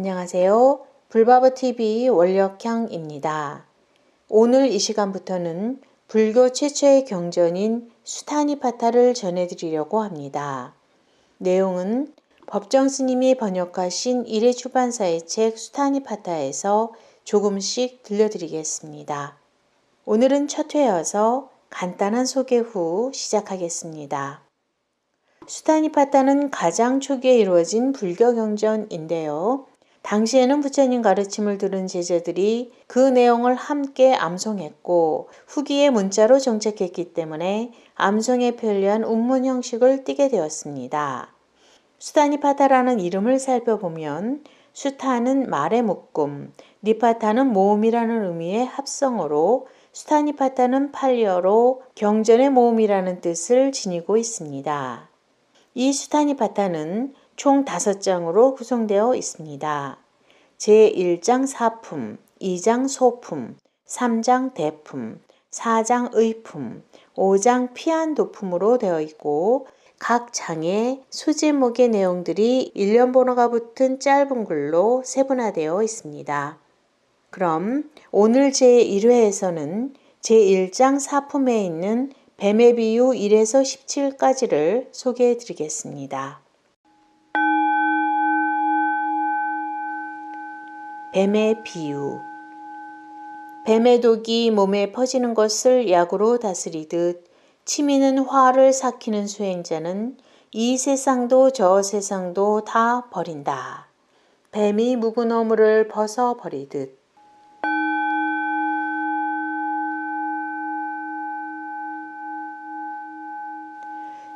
안녕하세요. 불바버TV 원력형입니다. 오늘 이 시간부터는 불교 최초의 경전인 수타니파타를 전해드리려고 합니다. 내용은 법정 스님이 번역하신 일회 출판사의 책 수타니파타에서 조금씩 들려드리겠습니다. 오늘은 첫 회여서 간단한 소개 후 시작하겠습니다. 수타니파타는 가장 초기에 이루어진 불교 경전인데요. 당시에는 부처님 가르침을 들은 제자들이 그 내용을 함께 암송했고 후기에 문자로 정착했기 때문에 암송에 편리한 운문 형식을 띠게 되었습니다. 수타니파타라는 이름을 살펴보면 수타는 말의 묶음, 니파타는 모음이라는 의미의 합성어로 수타니파타는 팔리어로 경전의 모음이라는 뜻을 지니고 있습니다. 이 수타니파타는 총 5장으로 구성되어 있습니다. 제1장 사품, 2장 소품, 3장 대품, 4장 의품, 5장 피안도품으로 되어 있고 각 장에 수제목의 내용들이 일련 번호가 붙은 짧은 글로 세분화되어 있습니다. 그럼 오늘 제1회에서는 제1장 사품에 있는 뱀의 비유 1에서 17까지를 소개해 드리겠습니다. 뱀의 비유 뱀의 독이 몸에 퍼지는 것을 약으로 다스리듯 치미는 화를 삭히는 수행자는 이 세상도 저 세상도 다 버린다. 뱀이 묵은 어물을 벗어 버리듯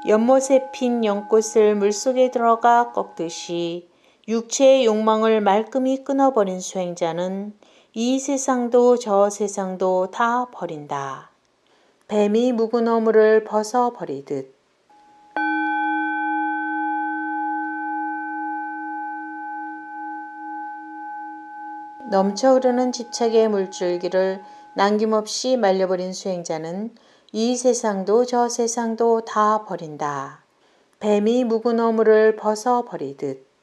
연못에 핀 연꽃을 물속에 들어가 꺾듯이 육체의 욕망을 말끔히 끊어버린 수행자는 이 세상도 저 세상도 다 버린다. 뱀이 묵은 어물을 벗어 버리듯 넘쳐 흐르는 집착의 물줄기를 남김없이 말려버린 수행자는 이 세상도 저 세상도 다 버린다. 뱀이 묵은 어물을 벗어 버리듯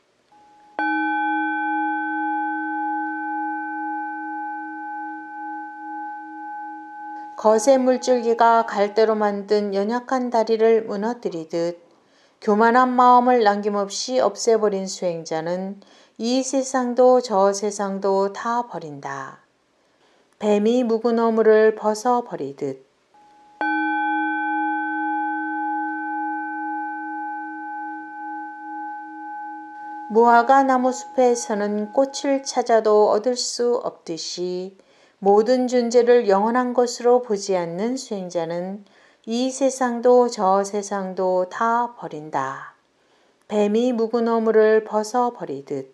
거세 물줄기가 갈대로 만든 연약한 다리를 무너뜨리듯 교만한 마음을 남김없이 없애버린 수행자는 이 세상도 저 세상도 다 버린다. 뱀이 묵은 어물을 벗어 버리듯 무화과 나무 숲에서는 꽃을 찾아도 얻을 수 없듯이 모든 존재를 영원한 것으로 보지 않는 수행자는 이 세상도 저 세상도 다 버린다. 뱀이 묵은 어물을 벗어 버리듯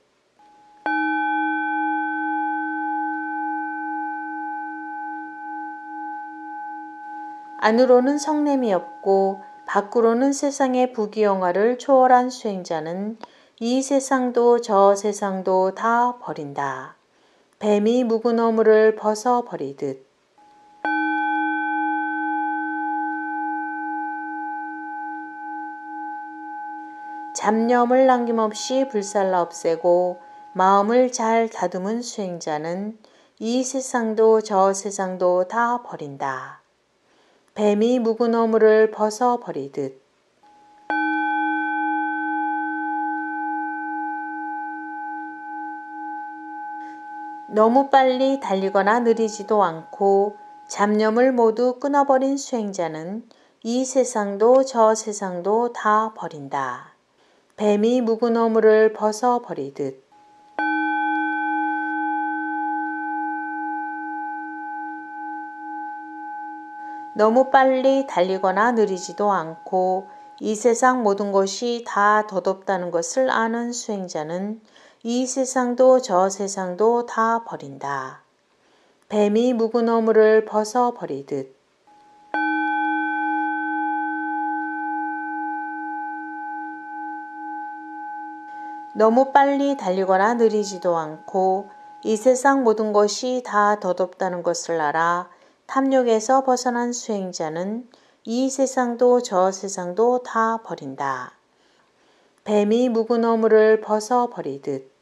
안으로는 성냄이 없고 밖으로는 세상의 부귀영화를 초월한 수행자는 이 세상도 저 세상도 다 버린다. 뱀이 묵은 어물을 벗어 버리듯 잡념을 남김없이 불살라 없애고 마음을 잘 다듬은 수행자는 이 세상도 저 세상도 다 버린다. 뱀이 묵은 어물을 벗어 버리듯 너무 빨리 달리거나 느리지도 않고 잡념을 모두 끊어버린 수행자는 이 세상도 저 세상도 다 버린다. 뱀이 묵은 어물을 벗어 버리듯 너무 빨리 달리거나 느리지도 않고 이 세상 모든 것이 다 덧없다는 것을 아는 수행자는 이 세상도 저 세상도 다 버린다. 뱀이 묵은 어물을 벗어 버리듯 너무 빨리 달리거나 느리지도 않고 이 세상 모든 것이 다 덧없다는 것을 알아 탐욕에서 벗어난 수행자는 이 세상도 저 세상도 다 버린다. 뱀이 묵은 어물을 벗어 버리듯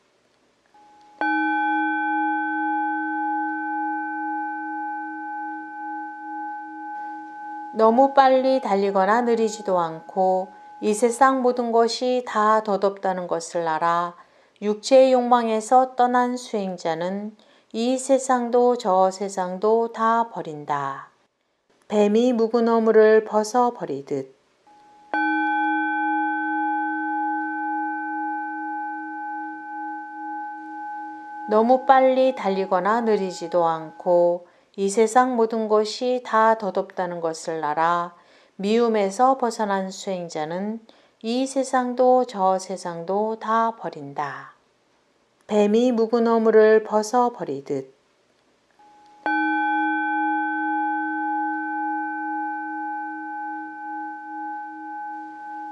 너무 빨리 달리거나 느리지도 않고 이 세상 모든 것이 다 덧없다는 것을 알아 육체의 욕망에서 떠난 수행자는 이 세상도 저 세상도 다 버린다. 뱀이 묵은 어물을 벗어 버리듯 너무 빨리 달리거나 느리지도 않고 이 세상 모든 것이 다 덧없다는 것을 알아 미움에서 벗어난 수행자는 이 세상도 저 세상도 다 버린다. 뱀이 묵은 어물을 벗어 버리듯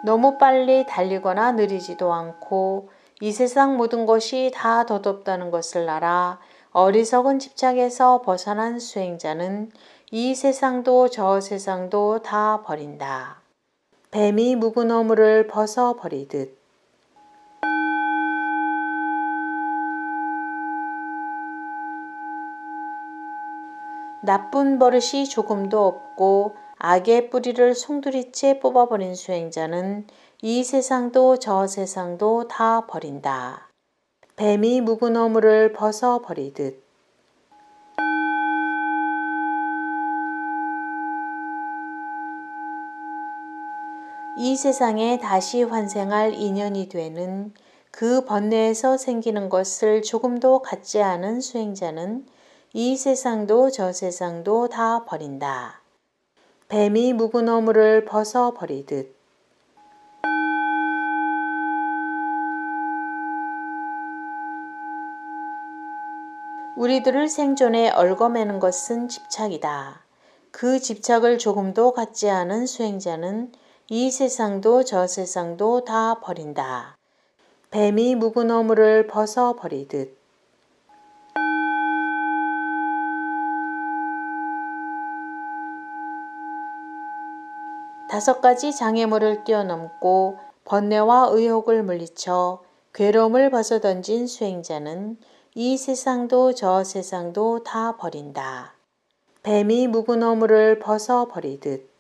너무 빨리 달리거나 느리지도 않고 이 세상 모든 것이 다 덧없다는 것을 알아 어리석은 집착에서 벗어난 수행자는 이 세상도 저 세상도 다 버린다. 뱀이 묵은 어물을 벗어 버리듯 나쁜 버릇이 조금도 없고 악의 뿌리를 송두리째 뽑아버린 수행자는 이 세상도 저 세상도 다 버린다. 뱀이 묵은 어물을 벗어 버리듯 이 세상에 다시 환생할 인연이 되는 그 번뇌에서 생기는 것을 조금도 갖지 않은 수행자는 이 세상도 저 세상도 다 버린다. 뱀이 묵은 어물을 벗어 버리듯 우리들을 생존에 얽어매는 것은 집착이다. 그 집착을 조금도 갖지 않은 수행자는 이 세상도 저 세상도 다 버린다. 뱀이 묵은 어물을 벗어 버리듯 다섯 가지 장애물을 뛰어넘고 번뇌와 의혹을 물리쳐 괴로움을 벗어던진 수행자는 이 세상도 저 세상도 다 버린다. 뱀이 묵은 어물을 벗어 버리듯